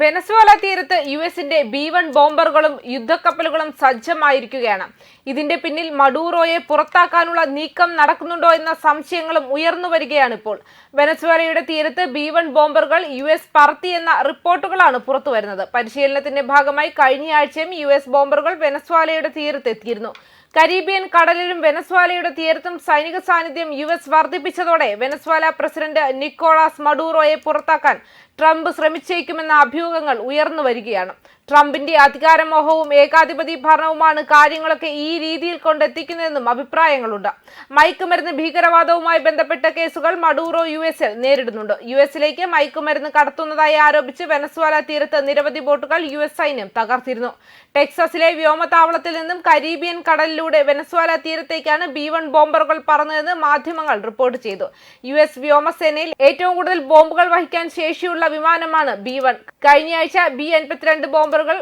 Venezuela തീരത്ത് U എസിന്റെ B one ബോംബറുകളും യുദ്ധക്കപ്പലുകളും സജ്ജമായിരിക്കുകയാണ്. ഇതിന്റെ പിന്നിൽ മഡൂറോയെ പുറത്താക്കാനുള്ള നീക്കം നടക്കുന്നുണ്ടോ എന്ന സംശയങ്ങളും ഉയർന്നു വരികയാണ് ഇപ്പോൾ. വെനസ്വേലയുടെ തീരത്ത് ബി വൺ ബോംബറുകൾ യു എസ് പറത്തിയെന്ന റിപ്പോർട്ടുകളാണ് പുറത്തുവരുന്നത്. പരിശീലനത്തിന്റെ ഭാഗമായി കഴിഞ്ഞയാഴ്ചയും യു എസ് ബോംബറുകൾ വെനസ്വേലയുടെ തീരത്ത് എത്തിയിരുന്നു കരീബിയൻ കടലിലും വെനസ്വാലയുടെ തീരത്തും സൈനിക സാന്നിധ്യം യു എസ് വർദ്ധിപ്പിച്ചതോടെ വെനസ്വാല പ്രസിഡന്റ് നിക്കോളാസ് മഡൂറോയെ പുറത്താക്കാൻ ട്രംപ് ശ്രമിച്ചേക്കുമെന്ന അഭ്യൂഹങ്ങൾ ഉയർന്നു വരികയാണ്. ട്രംപിന്റെ അധികാരമോഹവും ഏകാധിപതി ഭരണവുമാണ് കാര്യങ്ങളൊക്കെ ഈ രീതിയിൽ കൊണ്ടെത്തിക്കുന്നതെന്നും അഭിപ്രായങ്ങളുണ്ട്. മയക്കുമരുന്ന് ഭീകരവാദവുമായി ബന്ധപ്പെട്ട കേസുകൾ മഡൂറോ യു എസിൽ നേരിടുന്നുണ്ട്. യു എസിലേക്ക് മയക്കുമരുന്ന് കടത്തുന്നതായി ആരോപിച്ച് വെനസ്വാല തീരത്ത് നിരവധി ബോട്ടുകൾ യു എസ് സൈന്യം തകർത്തിരുന്നു. ടെക്സസിലെ വ്യോമതാവളത്തിൽ നിന്നും കരീബിയൻ കടലിലൂടെ വെനസ്വാല തീരത്തേക്കാണ് ബി വൺ ബോംബറുകൾ പറന്നതെന്ന് മാധ്യമങ്ങൾ റിപ്പോർട്ട് ചെയ്തു. യു എസ് വ്യോമസേനയിൽ ഏറ്റവും കൂടുതൽ ബോംബുകൾ വഹിക്കാൻ ശേഷിയുള്ള വിമാനമാണ് ബി വൺ. കഴിഞ്ഞയാഴ്ച ബി എൺപത്തിരണ്ട് ബോംബറുകൾ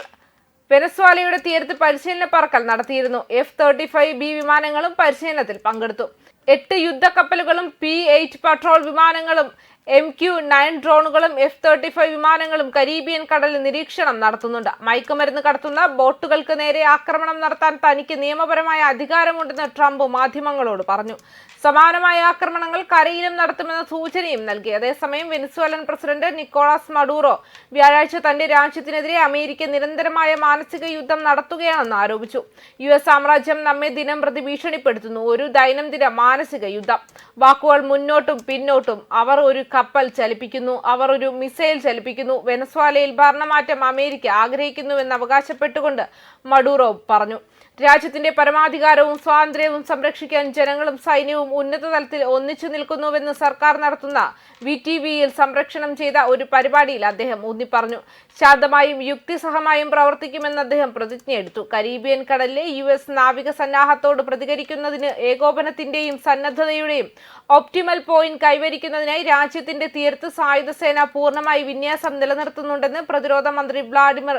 വെനസ്വാലയുടെ തീരത്ത് പരിശീലന പറക്കൽ നടത്തിയിരുന്നു. എഫ് തേർട്ടി ഫൈവ് ബി വിമാനങ്ങളും പരിശീലനത്തിൽ പങ്കെടുത്തു. എട്ട് യുദ്ധക്കപ്പലുകളും പി എയ്റ്റ് പട്രോൾ വിമാനങ്ങളും എം ക്യു നയൻ ഡ്രോണുകളും എഫ് തേർട്ടി ഫൈവ് വിമാനങ്ങളും കരീബിയൻ കടലിൽ നിരീക്ഷണം നടത്തുന്നുണ്ട്. മയക്കുമരുന്ന് കടത്തുന്ന ബോട്ടുകൾക്ക് നേരെ ആക്രമണം നടത്താൻ തനിക്ക് നിയമപരമായ അധികാരമുണ്ടെന്ന് ട്രംപ് മാധ്യമങ്ങളോട് പറഞ്ഞു. സമാനമായ ആക്രമണങ്ങൾ കരയിലും നടത്തുമെന്ന സൂചനയും നൽകി. അതേസമയം വെനിസ്വേലൻ പ്രസിഡന്റ് നിക്കോളാസ് മഡൂറോ വ്യാഴാഴ്ച തന്റെ രാജ്യത്തിനെതിരെ അമേരിക്ക നിരന്തരമായ മാനസിക യുദ്ധം നടത്തുകയാണെന്ന് ആരോപിച്ചു. യു എസ് സാമ്രാജ്യം നമ്മെ ദിനം പ്രതി ഭീഷണിപ്പെടുത്തുന്നു. ഒരു ദൈനംദിന മാനസിക യുദ്ധം. വാക്കുകൾ മുന്നോട്ടും പിന്നോട്ടും അവർ ഒരു കപ്പൽ ചലിപ്പിക്കുന്നു അവർ ഒരു മിസൈൽ ചലിപ്പിക്കുന്നു വെനസ്വാലയിൽ ഭരണമാറ്റം അമേരിക്ക ആഗ്രഹിക്കുന്നുവെന്ന് അവകാശപ്പെട്ടുകൊണ്ട് മഡൂറോ പറഞ്ഞു. രാജ്യത്തിന്റെ പരമാധികാരവും സ്വാതന്ത്ര്യവും സംരക്ഷിക്കാൻ ജനങ്ങളും സൈന്യവും ഉന്നത തലത്തിൽ ഒന്നിച്ചു നിൽക്കുന്നുവെന്ന് സർക്കാർ നടത്തുന്ന വി ടി വിയിൽ സംരക്ഷണം ചെയ്ത ഒരു പരിപാടിയിൽ അദ്ദേഹം ഊന്നി പറഞ്ഞു ശാന്തമായും യുക്തിസഹമായും പ്രവർത്തിക്കുമെന്ന് അദ്ദേഹം പ്രതിജ്ഞയെടുത്തു കരീബിയൻ കടലിലെ യു എസ് നാവിക സന്നാഹത്തോട് പ്രതികരിക്കുന്നതിന് ഏകോപനത്തിന്റെയും സന്നദ്ധതയുടെയും ഒപ്റ്റിമൽ പോയിന്റ് കൈവരിക്കുന്നതിനായി രാജ്യത്തിന്റെ തീരത്ത് സായുധ സേന പൂർണമായി വിന്യാസം നിലനിർത്തുന്നുണ്ടെന്ന് പ്രതിരോധ മന്ത്രി വ്ളാഡിമിർ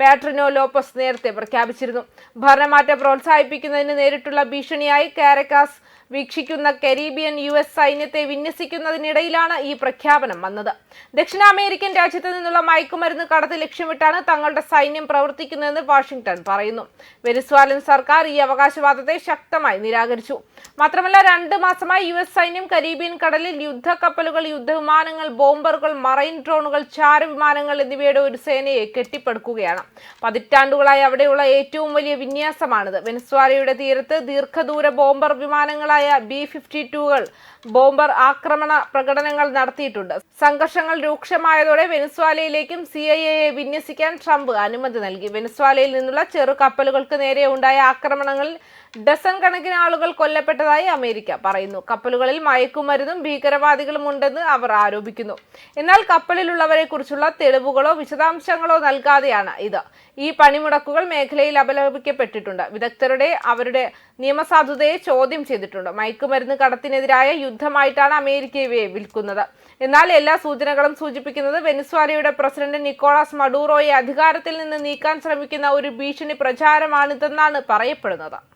പാട്രിനോ ലോപ്പസ് നേരത്തെ പ്രഖ്യാപിച്ചിരുന്നു. ഭരണമാറ്റം പ്രോത്സാഹിപ്പിക്കുന്നതിന് നേരിട്ടുള്ള ഭീഷണിയായി കാരക്കാസ് വീക്ഷിക്കുന്ന കരീബിയൻ യു എസ് സൈന്യത്തെ വിന്യസിക്കുന്നതിനിടയിലാണ് ഈ പ്രഖ്യാപനം വന്നത്. ദക്ഷിണാമേരിക്കൻ രാജ്യത്ത് നിന്നുള്ള മയക്കുമരുന്ന് കടത്ത് ലക്ഷ്യമിട്ടാണ് തങ്ങളുടെ സൈന്യം പ്രവർത്തിക്കുന്നതെന്ന് വാഷിംഗ്ടൺ പറയുന്നു. വെനിസ്വാലൻ സർക്കാർ ഈ അവകാശവാദത്തെ ശക്തമായി നിരാകരിച്ചു. മാത്രമല്ല രണ്ട് മാസമായി യു എസ് സൈന്യം കരീബിയൻ കടലിൽ യുദ്ധക്കപ്പലുകൾ യുദ്ധവിമാനങ്ങൾ ബോംബറുകൾ മറൈൻ ഡ്രോണുകൾ ചാരവിമാനങ്ങൾ എന്നിവയുടെ ഒരു സേനയെ കെട്ടിപ്പടുക്കുകയാണ്. പതിറ്റാണ്ടുകളായി അവിടെയുള്ള ഏറ്റവും വലിയ വിന്യാസമാണിത്. വെനിസ്വാലയുടെ തീരത്ത് ദീർഘദൂര ബോംബർ വിമാനങ്ങളായ ബി ഫിഫ്റ്റി ടൂകൾ ബോംബർ ആക്രമണ പ്രകടനങ്ങൾ നടത്തിയിട്ടുണ്ട്. സംഘർഷങ്ങൾ രൂക്ഷമായതോടെ വെനസ്വാലയിലേക്കും സി ഐ എയെ വിന്യസിക്കാൻ ട്രംപ് അനുമതി നൽകി. വെനസ്വാലയിൽ നിന്നുള്ള ചെറു കപ്പലുകൾക്ക് നേരെ ഉണ്ടായ ആക്രമണങ്ങളിൽ ഡസൻ കണക്കിന് ആളുകൾ കൊല്ലപ്പെട്ടതായി അമേരിക്ക പറയുന്നു. കപ്പലുകളിൽ മയക്കുമരുന്നും ഭീകരവാദികളും ഉണ്ടെന്ന് അവർ ആരോപിക്കുന്നു. എന്നാൽ കപ്പലിലുള്ളവരെ കുറിച്ചുള്ള തെളിവുകളോ വിശദാംശങ്ങളോ നൽകാതെയാണ് ഇത്. ഈ പണിമുടക്കുകൾ മേഖലയിൽ അപലപിക്കപ്പെട്ടിട്ടുണ്ട്. വിദഗ്ധരുടെ അവരുടെ നിയമസാധുതയെ ചോദ്യം ചെയ്തിട്ടുണ്ട്. മയക്കുമരുന്ന് കടത്തിനെതിരായ യുദ്ധമായിട്ടാണ് അമേരിക്ക ഇവയെ വിൽക്കുന്നത്. എന്നാൽ എല്ലാ സൂചനകളും സൂചിപ്പിക്കുന്നത് വെനിസ്വാലയുടെ പ്രസിഡന്റ് നിക്കോളാസ് മഡൂറോയെ അധികാരത്തിൽ നിന്ന് നീക്കാൻ ശ്രമിക്കുന്ന ഒരു ഭീഷണി പ്രചാരമാണിതെന്നാണ് പറയപ്പെടുന്നത്.